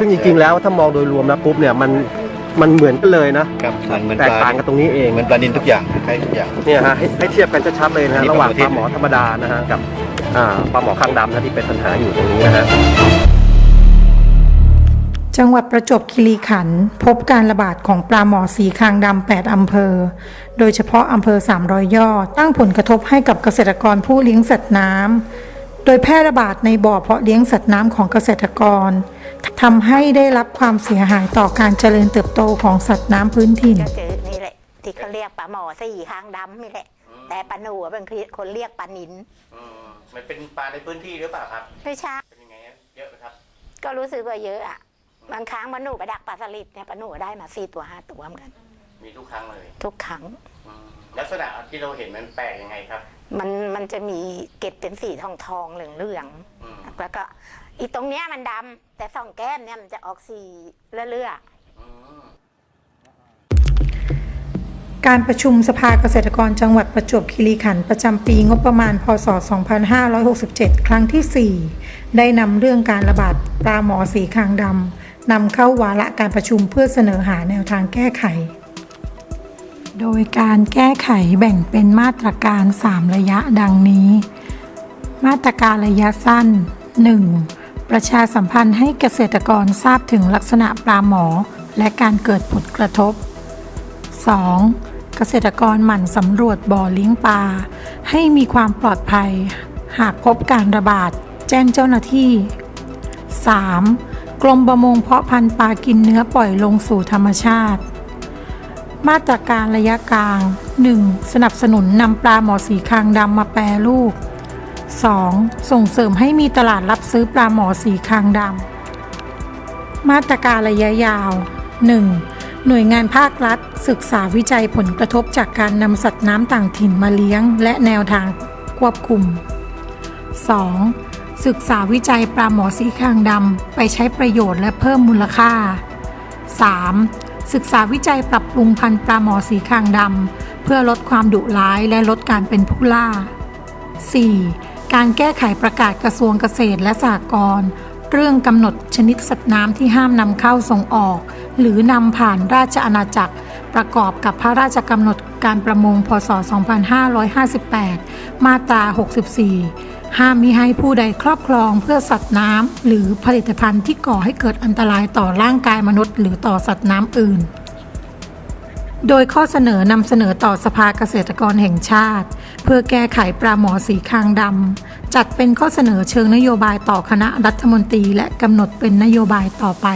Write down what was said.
ซึ่งจริงๆแล้วถ้ามองโดยรวมแล้วปุ๊บเนี่ยมันมันเหมือนกันเลยนะ ครับมันเหมือนแตปกลาต่างกันตรงนี้เองเหมือนปลานินทุกอย่างคล้ายทุกอย่าง เนี่ยฮะให้ให้เทียบกันชัดๆเลยนะฮะนี่ระหว่างปปลาลาหหมมออทิพย์ธรรมดานะฮะกับอ่าปลาหมอคางดำนะที่เป็นปัญหาอยู่ตรงนี้นะฮะ จังหวัดประจวบคีรีขันธ์พบการระบาดของปลาหมอสีคางดำ 8 อำเภอ โดยเฉพาะอำเภอ 300 ยอดตั้งผลกระทบให้กับเกษตรกรผู้เลี้ยงสัตว์น้ำ โดยแพร่ระบาดในบ่อเพาะเลี้ยงสัตว์น้ำของเกษตรกรทำให้ได้รับความเสียหายต่อการเจริญเติบโตของสัตว์น้ำพื้นถิ่น ก็คือนี่แหละ ที่เขาเรียกปลาหมอสี่คางดำนี่แหละ แต่ปลาหนูอะเป็นคนเรียกปลานินมันเป็นปลาในพื้นที่หรือเปล่าครับ ไม่ใช่ เป็นยังไงเยอะไหมครับ ก็รู้สึกว่าเยอะอะ บางครั้งปลาหนูไปดักปลาสลิดเนี่ยปลาหนูได้มาสี่ตัวห้าตัวเหมือนกัน มีทุกครั้งเลยทุกครั้งลักษณะที่เราเห็นมันแปลกยังไงครับ มันมันจะมีเกล็ดเป็นสีทองทองๆเหลืองเหลืองๆแล้วก็อีตรงเนี้ยมันดำแต่สองแก้มเนี่ยมันจะออกสีเลื่อๆการประชุมสภาเกษตรกรจังหวัดประจวบคีรีขันธ์ประจำปีงบประมาณ พศ 2567 ครั้งที่ 4 ได้นำเรื่องการระบาดปลาหมอสีคางดำนำเข้าวาระการประชุมเพื่อเสนอหาแนวทางแก้ไข โดยการแก้ไขแบ่งเป็นมาตรการ 3 ระยะดังนี้ มาตรการระยะสั้น 1. ประชาสัมพันธ์ให้เกษตรกรทราบถึงลักษณะปลาหมอ และการเกิดผลกระทบ 2. เกษตรกรหมั่นสำรวจบ่อเลี้ยงปลา ให้มีความปลอดภัย หากพบการระบาด แจ้งเจ้าหน้าที่ 3. กรมประมงเพาะพันธุ์ปลากินเนื้อปล่อยลงสู่ธรรมชาติ มาตรการระยะกลาง 1. สนับสนุนนำปลาหมอสีคางดำมาแปรรูป 2. ส่งเสริมให้มีตลาดรับซื้อปลาหมอสีคางดำ มาตรการระยะยาว 1. หน่วยงานภาครัฐ ศึกษาวิจัยผลกระทบจากการนำสัตว์น้ำต่างถิ่นมาเลี้ยง และแนวทางควบคุม 2. ศึกษาวิจัยปลาหมอสีคางดำไปใช้ประโยชน์และเพิ่มมูลค่า 3. ศึกษาวิจัยปรับปรุงพันธุ์ปลาหมอสีคางดำเพื่อลดความดุร้ายและลดการเป็นผู้ล่า 4. การแก้ไขประกาศกระทรวงเกษตรและสหกรณ์เรื่องกำหนดชนิดสัตว์น้ำที่ห้ามนำเข้าส่งออก หรือนำผ่านราชอาณาจักร ประกอบกับพระราชกำหนดการประมงพศ 2558 มาตรา 64 ห้ามมิให้ผู้ใดครอบครองเพื่อสัตว์น้ำหรือผลิตภัณฑ์ที่ก่อให้เกิดอันตรายต่อร่างกายมนุษย์หรือต่อสัตว์น้ำอื่น โดยข้อเสนอนำเสนอต่อสภาเกษตรกรแห่งชาติ เพื่อแก้ไขปลาหมอสีคางดำจัดเป็นข้อเสนอเชิงนโยบายต่อคณะรัฐมนตรีและกำหนดเป็นนโยบายต่อไป